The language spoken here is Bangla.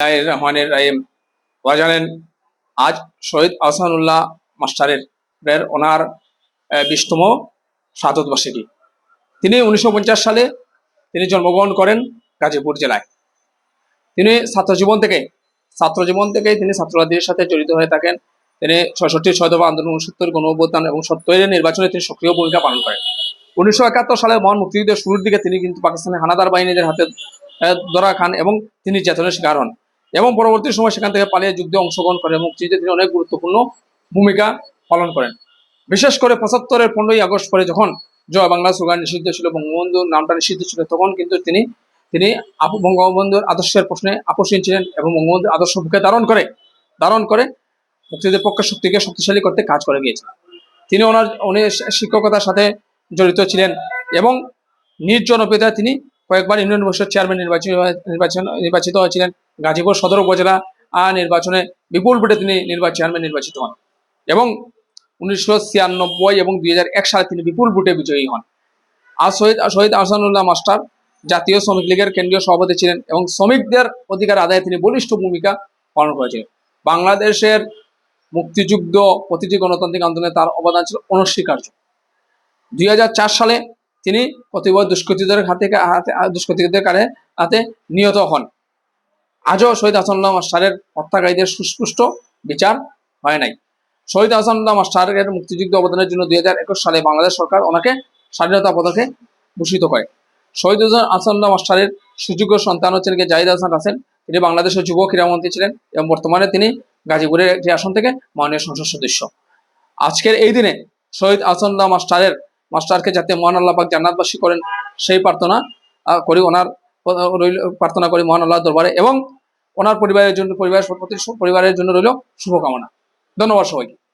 রহমানের রাহিম জানেন আজ শহীদ আহসানুল্লাহ মাস্টারের ওনার বিশতম বার্ষিকী তিনি উনিশশো পঞ্চাশ সালে তিনি জন্মগ্রহণ করেন গাজীপুর জেলায়। তিনি ছাত্র জীবন থেকে ছাত্র জীবন থেকে তিনি ছাত্রবাদীর সাথে জড়িত হয়ে থাকেন। তিনি ছয়ষট্টি ছয়দফা আন্দোলন উনসত্তর গণ অভ্যুত্থান এবং সত্তরের নির্বাচনে তিনি সক্রিয় ভূমিকা পালন করেন। উনিশশো একাত্তর সালে মহান মুক্তিযুদ্ধের শুরুর দিকে তিনি কিন্তু পাকিস্তানের হানাদার বাহিনীদের হাতে ধরা খান এবং তিনি চেতনের শিকার হন। এবং পরবর্তী সময় সেখান থেকে পালিয়ে যুদ্ধে অংশগ্রহণ করেন এবং মুক্তিযুদ্ধে তিনি অনেক গুরুত্বপূর্ণ ভূমিকা পালন করেন। বিশেষ করে পঁচাত্তরের পনেরোই আগস্ট পরে যখন জয় বাংলা স্লোগান নিষিদ্ধ ছিল, বঙ্গবন্ধুর নামটা নিষিদ্ধ ছিল, তখন কিন্তু তিনি তিনি বঙ্গবন্ধুর আদর্শের প্রশ্নে আপোষহীন ছিলেন এবং বঙ্গবন্ধুর আদর্শ ভূমিকা ধারণ করে ধারণ করে মুক্তিযুদ্ধের পক্ষে শক্তিকে শক্তিশালী করতে কাজ করে গিয়েছেন তিনি ওনার, উনি শিক্ষকতার সাথে জড়িত ছিলেন এবং নিজ তিনি কয়েকবার ইউনিয়ন পরিষদ চেয়ারম্যান নির্বাচিত নির্বাচন, নির্বাচিত হয়েছিলেন। গাজীপুর সদর উপজেলা আহ, নির্বাচনে বিপুল ভোটে তিনি নির্বাচন চেয়ারম্যান নির্বাচিত হন। এবং উনিশশো ছিয়ানব্বই এবং দুই সালে তিনি বিপুল ভোটে বিজয়ী হন। আর শহীদ শহীদ আহসানুল্লাহ মাস্টার জাতীয় শ্রমিক লীগের কেন্দ্রীয় সভাপতি ছিলেন এবং শ্রমিকদের অধিকার আদায়ে তিনি বলিষ্ঠ ভূমিকা পালন করেছিলেন। বাংলাদেশের মুক্তিযুদ্ধ প্রতিটি গণতান্ত্রিক আন্দোলনে তার অবদান ছিল অনস্বীকার্য। দুই হাজার চার সালে তিনি প্রতিবদ দুষ্কৃতীদের হাতে দুষ্কৃতীদের কারে হাতে নিহত হন। আজও শহীদ হাসানুল্লাহ মাস্টারের হত্যাকারীদের সুস্পষ্ট বিচার হয় নাই। শহীদ হাসানুল্লাহ মাস্টারের মুক্তিযুদ্ধ অবদানের জন্য দুই হাজার একুশ সালে বাংলাদেশ সরকার ওনাকে স্বাধীনতা পদকে ভূষিত করে। শহীদ হাসানুল্লাহ মাস্টারের সুযোগ্য সন্তান হচ্ছেন গিয়ে জাহিদ হাসান রাসেল তিনি বাংলাদেশের যুব ক্রীড়ামন্ত্রী ছিলেন এবং বর্তমানে তিনি গাজীপুরের একটি আসন থেকে মাননীয় সংসদ সদস্য। আজকের এই দিনে শহীদ আসানুল্লাহ মাস্টারের মাস্টারকে যাতে মহান আল্লাহ জান্নাতবাসী করেন, সেই প্রার্থনা করি ওনার প্রার্থনা করি মহান আল্লাহ দরবারে এবং ওনার পরিবারের জন্য, পরিবারের পরিবারের জন্য রইল শুভকামনা। ধন্যবাদ সবাইকে।